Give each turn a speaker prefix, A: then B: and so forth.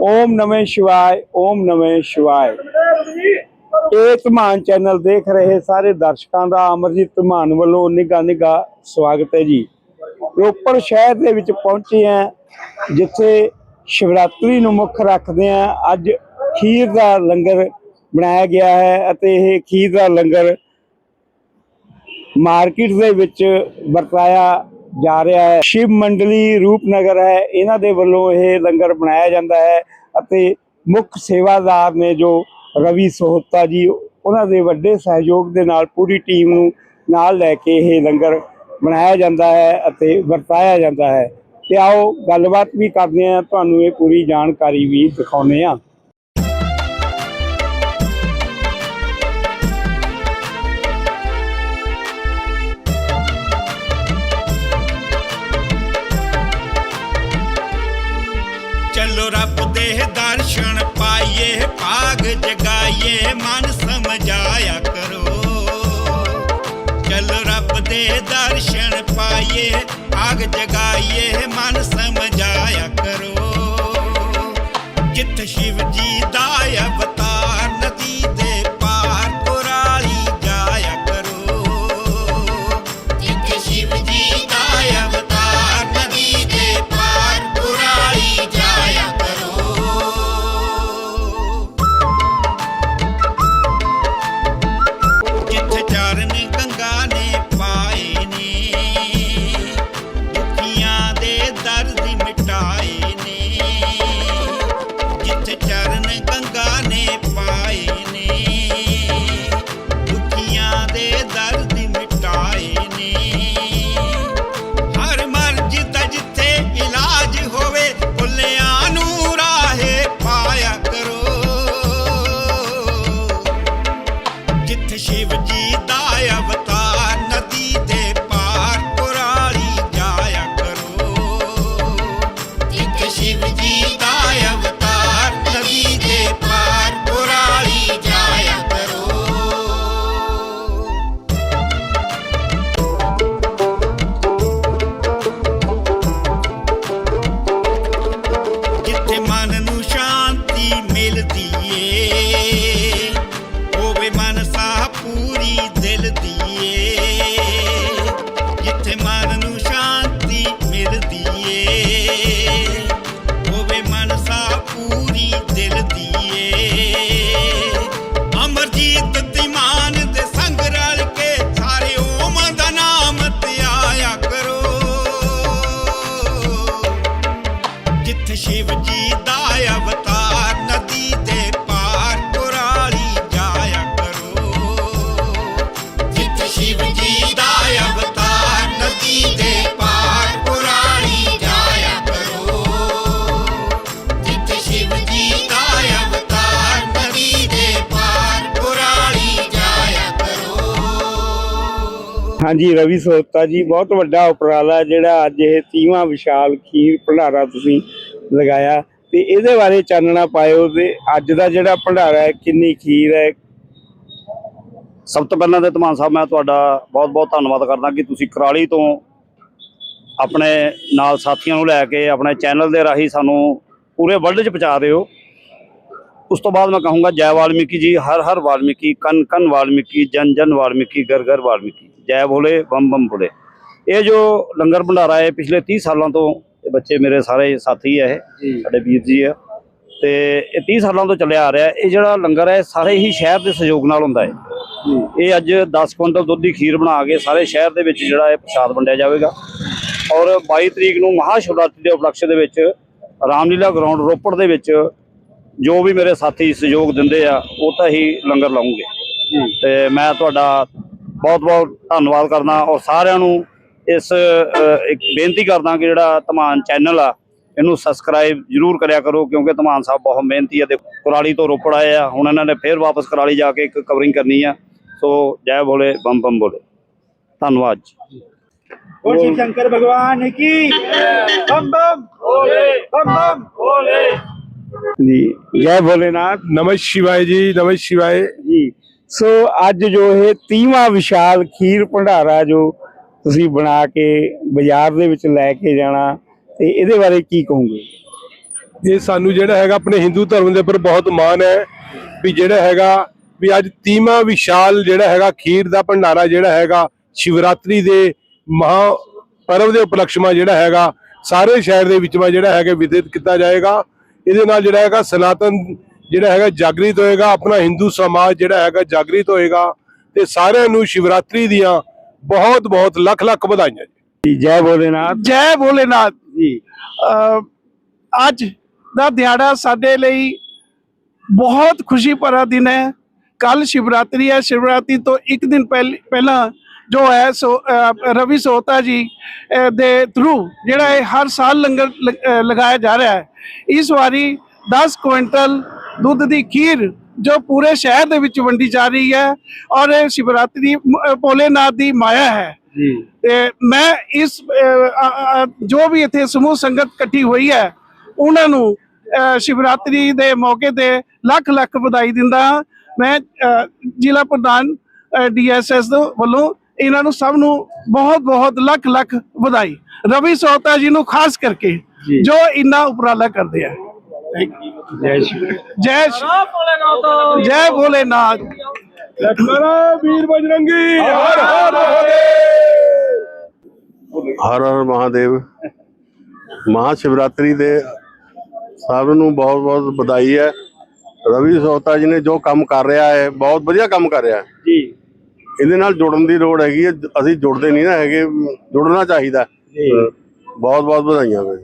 A: ਓਮ ਨਮः ਸ਼ਿਵਾਏ, ਓਮ ਨਮः ਸ਼ਿਵਾਏ। ਇਹ ਧਮਾਨ ਚੈਨਲ ਦੇਖ ਰਹੇ ਸਾਰੇ ਦਰਸ਼ਕਾਂ ਦਾ ਅਮਰਜੀਤ ਧਮਾਨ ਵੱਲੋਂ ਨਿੱਘਾ ਨਿੱਘਾ ਸਵਾਗਤ ਹੈ ਜੀ। ਰੋਪੜ ਸ਼ਹਿਰ ਦੇ ਵਿੱਚ ਪਹੁੰਚੇ ਆ ਜਿੱਥੇ ਸ਼ਿਵਰਾਤਰੀ ਨੂੰ ਮੁੱਖ ਰੱਖਦੇ ਆ ਅੱਜ ਖੀਰ ਦਾ ਲੰਗਰ ਬਣਾਇਆ ਗਿਆ ਹੈ ਅਤੇ ਇਹ ਖੀਰ ਦਾ ਲੰਗਰ ਮਾਰਕੀਟ ਦੇ ਵਿੱਚ ਵਰਤਾਇਆ ਜਾ ਰਿਹਾ ਹੈ। ਸ਼ਿਵ ਮੰਡਲੀ ਰੂਪਨਗਰ ਹੈ। ਇਹਨਾਂ ਦੇ ਵੱਲੋਂ ਇਹ ਲੰਗਰ ਬਣਾਇਆ ਜਾਂਦਾ ਹੈ ਅਤੇ ਮੁੱਖ ਸੇਵਾਦਾਰ ਨੇ ਜੋ ਰਵੀ ਸੋਹਤਾ ਜੀ, ਉਹਨਾਂ ਦੇ ਵੱਡੇ ਸਹਿਯੋਗ ਦੇ ਨਾਲ ਪੂਰੀ ਟੀਮ ਨੂੰ ਨਾਲ ਲੈ ਕੇ ਇਹ ਲੰਗਰ ਬਣਾਇਆ ਜਾਂਦਾ ਹੈ ਅਤੇ ਵਰਤਾਇਆ ਜਾਂਦਾ ਹੈ। ਤੇ ਆਓ ਗੱਲਬਾਤ ਵੀ ਕਰਦੇ ਹਾਂ। ਤੁਹਾਨੂੰ ਇਹ ਪੂਰੀ ਜਾਣਕਾਰੀ ਵੀ ਦਿਖਾਉਂਦੇ ਹਾਂ।
B: ਭਾਗ ਜਗਾਈਏ ਮਨ ਸਮਝਾਇਆ ਕਰੋ। ਜਿੱਥੇ ਸ਼ਿਵ ਜੀ ਸ਼ਾਂਤੀ ਮਿਲਦੀ ਏ ਹੋਵੇ ਮਨ ਪੂਰੀ ਦਿਲ ਦੀਏ। ਜਿੱਥੇ ਮਨ ਨੂੰ ਸ਼ਾਂਤੀ ਮਿਲਦੀ ਏ ਹੋਵੇ ਮਨ ਸਾਹ ਪੂਰੀ ਦਿਲ ਦੀਏ। ਏ ਅਮਰਜੀਤ ਤਿਮਾਨ ਦੇ ਸੰਗ ਰਲ ਕੇ ਸਾਰੇ ਓਮ ਦਾ ਨਾਮ ਧਿਆਇਆ ਕਰੋ। ਜਿੱਥੇ ਸ਼ਿਵ ਜੀ ਦਾ ਅਵਤਾਰ
A: ਹਾਂਜੀ, ਰਵੀ ਸੋਹਤਾ ਜੀ, ਬਹੁਤ ਵੱਡਾ ਉਪਰਾਲਾ ਜਿਹੜਾ ਅੱਜ ਇਹ 30ਵਾਂ ਵਿਸ਼ਾਲ ਖੀਰ ਭੰਡਾਰਾ ਤੁਸੀਂ ਲਗਾਇਆ। ਤੇ ਇਹਦੇ ਬਾਰੇ ਚਾਨਣਾ ਪਾਇਓ ਤੇ ਅੱਜ ਦਾ ਜਿਹੜਾ ਭੰਡਾਰਾ ਹੈ, ਕਿੰਨੀ ਖੀਰ ਹੈ?
C: ਸਭ ਤੋਂ ਪਹਿਲਾਂ ਤਾਂ ਧਮਾਨ ਸਾਹਿਬ, ਮੈਂ ਤੁਹਾਡਾ ਬਹੁਤ-ਬਹੁਤ ਧੰਨਵਾਦ ਕਰਦਾ ਕਿ ਤੁਸੀਂ ਕਰਾਲੀ ਤੋਂ ਆਪਣੇ ਨਾਲ ਸਾਥੀਆਂ ਨੂੰ ਲੈ ਕੇ ਆਪਣੇ ਚੈਨਲ ਦੇ ਰਾਹੀਂ ਸਾਨੂੰ ਪੂਰੇ ਵਰਲਡ 'ਚ ਪਹੁੰਚਾ ਰਹੇ ਹੋ। ਉਸ ਤੋਂ ਬਾਅਦ ਮੈਂ ਕਹੂੰਗਾ ਜੈ ਵਾਲਮੀਕੀ ਜੀ ਹਰ ਹਰ ਵਾਲਮੀਕੀ ਕਨ ਕਨ ਵਾਲਮੀਕੀ ਜਨ ਜਨ ਵਾਲਮੀਕੀ ਘਰ ਘਰ ਵਾਲਮੀਕੀ। ਜੈ ਭੋਲੇ ਬੰਮ ਬੰਮ ਭੋਲੇ। ਇਹ ਜੋ ਲੰਗਰ ਭੰਡਾਰਾ ਹੈ ਪਿਛਲੇ 30 ਸਾਲਾਂ ਤੋਂ ਇਹ ਬੱਚੇ ਮੇਰੇ ਸਾਰੇ ਸਾਥੀ ਹੈ ਇਹ ਸਾਡੇ ਵੀਰ ਜੀ ਆ। ਤੇ ਇਹ 30 ਸਾਲਾਂ ਤੋਂ ਚੱਲਿਆ ਆ ਰਿਹਾ। ਇਹ ਜਿਹੜਾ ਲੰਗਰ ਹੈ ਸਾਰੇ ਹੀ ਸ਼ਹਿਰ ਦੇ ਸਹਿਯੋਗ ਨਾਲ ਹੁੰਦਾ ਹੈ। ਇਹ ਅੱਜ 10 ਕੁਇੰਟਲ ਦੁੱਧ ਦੀ ਖੀਰ ਬਣਾ ਕੇ ਸਾਰੇ ਸ਼ਹਿਰ ਦੇ ਵਿੱਚ ਜਿਹੜਾ ਇਹ ਪ੍ਰਸ਼ਾਦ ਵੰਡਿਆ ਜਾਵੇਗਾ। ਔਰ 22 ਤਰੀਕ ਨੂੰ ਮਹਾ ਸ਼ਿਵਰਾਤਰੀ ਦੇ ਉਪਲਕਸ਼ ਦੇ ਵਿੱਚ ਰਾਮਲੀਲਾ ਗਰਾਊਂਡ ਰੋਪੜ ਦੇ ਵਿੱਚ ਜੋ ਵੀ ਮੇਰੇ ਸਾਥੀ ਸਹਿਯੋਗ ਦਿੰਦੇ ਆ ਉਹ ਤਾਂ ਹੀ ਲੰਗਰ ਲਾਉਂਗੇ। ਤੇ ਮੈਂ ਤੁਹਾਡਾ ਬਹੁਤ-ਬਹੁਤ ਧੰਨਵਾਦ ਕਰਦਾ ਔਰ ਸਾਰਿਆਂ ਨੂੰ ਇਸ ਇੱਕ ਬੇਨਤੀ ਕਰਦਾ ਕਿ ਜਿਹੜਾ ਧਮਾਨ ਚੈਨਲ ਆ ਇਹਨੂੰ ਸਬਸਕ੍ਰਾਈਬ ਜ਼ਰੂਰ ਕਰਿਆ ਕਰੋ ਕਿਉਂਕਿ ਧਮਾਨ ਸਾਹਿਬ ਬਹੁਤ ਮਿਹਨਤੀ ਆ ਦੇ ਕੁਰਾਲੀ ਤੋਂ ਰੋਪੜ ਆਏ ਆ ਹੁਣ ਇਹਨਾਂ ਨੇ ਫੇਰ ਵਾਪਸ ਕੁਰਾਲੀ ਜਾ ਕੇ ਇੱਕ ਕਵਰਿੰਗ ਕਰਨੀ ਆ। ਸੋ ਜੈ ਬੋਲੇ ਬੰਮ ਬੰਮ ਬੋਲੇ ਧੰਨਵਾਦ ਜੀ।
A: बोल श्री शंकर भगवान की बम बम भोले बम बम भोले जी जय भोलेनाथ
D: नमः शिवाय जी नमः
A: शिवाय ਸੋ ਅੱਜ ਜੋ ਇਹ 30ਵਾਂ ਵਿਸ਼ਾਲ ਖੀਰ ਭੰਡਾਰਾ ਜੋ ਤੁਸੀਂ ਬਣਾ ਕੇ ਬਾਜ਼ਾਰ ਦੇ ਵਿੱਚ ਲੈ ਕੇ ਜਾਣਾ, ਤੇ ਇਹਦੇ ਬਾਰੇ ਕੀ ਕਹੋਗੇ?
D: ਇਹ ਸਾਨੂੰ ਜਿਹੜਾ ਹੈਗਾ ਆਪਣੇ ਹਿੰਦੂ ਧਰਮ ਦੇ ਉੱਪਰ ਬਹੁਤ ਮਾਣ ਹੈ ਵੀ ਜਿਹੜਾ ਹੈਗਾ ਵੀ ਅੱਜ ਤੀਮਾ ਵਿਸ਼ਾਲ ਜਿਹੜਾ ਹੈਗਾ ਖੀਰ ਦਾ ਭੰਡਾਰਾ ਜਿਹੜਾ ਹੈਗਾ, ਸ਼ਿਵਰਾਤਰੀ ਦੇ ਮਹਾ ਪਰਵ ਦੇ ਉਪਲਕਸ਼ਮਾ ਜਿਹੜਾ ਹੈਗਾ, ਸਾਰੇ ਸ਼ਹਿਰ ਦੇ ਵਿੱਚ ਜਿਹੜਾ ਹੈਗਾ ਵਿਦਿਤ ਕੀਤਾ ਜਾਏਗਾ। ਇਹਦੇ ਨਾਲ ਜਿਹੜਾ ਹੈਗਾ ਸਨਾਤਨ ਜਿਹੜਾ ਹੈਗਾ ਜਾਗਰਿਤ ਹੋਏਗਾ ਆਪਣਾ ਹਿੰਦੂ ਸਮਾਜ ਜਿਹੜਾ ਹੈਗਾ ਜਾਗਰਿਤ ਹੋਏਗਾ ਤੇ ਸਾਰਿਆਂ ਨੂੰ ਸ਼ਿਵਰਾਤਰੀ ਦੀਆਂ ਬਹੁਤ ਬਹੁਤ ਲੱਖ ਲੱਖ ਵਧਾਈਆਂ ਜੀ।
A: ਜੀ ਭੋਲੇਨਾਥ।
E: ਜੈ ਭੋਲੇਨਾਥ
A: ਜੀ।
E: ਅੱਜ ਦਾ ਦਿਹਾੜਾ ਸਾਡੇ ਲਈ ਬਹੁਤ ਖੁਸ਼ੀ ਭਰਾ ਦਿਨ ਹੈ। ਕੱਲ ਸ਼ਿਵਰਾਤਰੀ ਹੈ। ਸ਼ਿਵਰਾਤਰੀ ਤੋਂ ਇੱਕ ਦਿਨ ਪਹਿਲ- ਪਹਿਲਾਂ ਜੋ ਹੈ ਸੋ ਰਵੀ ਸੋਤਾ ਜੀ ਦੇ ਥਰੂ ਜਿਹੜਾ ਇਹ ਹਰ ਸਾਲ ਲੰਗਰ ਲਗਾਇਆ ਜਾ ਰਿਹਾ ਹੈ। ਇਸ ਵਾਰੀ 10 ਕੁਇੰਟਲ ਦੁੱਧ ਦੀ ਖੀਰ ਜੋ ਪੂਰੇ ਸ਼ਹਿਰ ਦੇ ਵਿੱਚ ਵੰਡੀ ਜਾ ਰਹੀ ਹੈ ਔਰ ਇਹ ਸ਼ਿਵਰਾਤਰੀ ਭੋਲੇਨਾਥ ਦੀ ਮਾਇਆ ਹੈ
A: ਜੀ
E: ਤੇ ਮੈਂ ਇਸ ਜੋ ਵੀ ਇੱਥੇ ਸਮੂਹ ਸੰਗਤ ਇਕੱਠੀ ਹੋਈ ਹੈ ਉਹਨਾਂ ਨੂੰ ਸ਼ਿਵਰਾਤਰੀ ਦੇ ਮੌਕੇ ਤੇ ਲੱਖ ਲੱਖ ਵਧਾਈ ਦਿੰਦਾ। ਮੈਂ ਜ਼ਿਲ੍ਹਾ ਪ੍ਰਧਾਨ ਡੀਐਸਐਸ ਵੱਲੋਂ ਇਹਨਾਂ ਨੂੰ ਸਭ ਨੂੰ ਬਹੁਤ ਬਹੁਤ ਲੱਖ ਲੱਖ ਵਧਾਈ ਰਵੀ ਸੋਤਾ ਜੀ ਨੂੰ ਖਾਸ ਕਰਕੇ
A: ਜੀ।
E: ਜੋ ਇੰਨਾ ਉਪਰਾਲਾ ਕਰਦੇ ਆ
A: ਜੈ ਸ਼ਿਵ
E: ਜੈ ਸ਼੍ਰੀ- ਜੈ ਭੋਲੇਨਾਥ।
D: ਲਖਨਰਾ ਵੀਰ ਬਜਰੰਗੀ ਹਰ ਹਰ
F: ਹਰ ਹਰ ਮਹਾਦੇਵ। ਮਹਾ ਸ਼ਿਵਰਾਤਰੀ ਦੇ ਸਭ ਨੂੰ ਬਹੁਤ ਬਹੁਤ ਵਧਾਈ ਹੈ। ਰਵੀ ਸੋਤਾ ਜੀ ਨੇ ਜੋ ਕੰਮ ਕਰ ਰਿਹਾ ਹੈ ਬਹੁਤ ਵਧੀਆ ਕੰਮ ਕਰ ਰਿਹਾ ਹੈ।
A: ਜੀ।
F: ਇਹਦੇ ਨਾਲ ਜੁੜਨ ਦੀ ਲੋੜ ਹੈਗੀ ਹੈ। ਅਸੀਂ ਜੁੜਦੇ ਨਹੀਂ ਨਾ ਹੈਗੇ ਜੁੜਨਾ ਚਾਹੀਦਾ
A: ਜੀ।
F: ਬਹੁਤ ਬਹੁਤ ਵਧਾਈਆਂ ਵੇ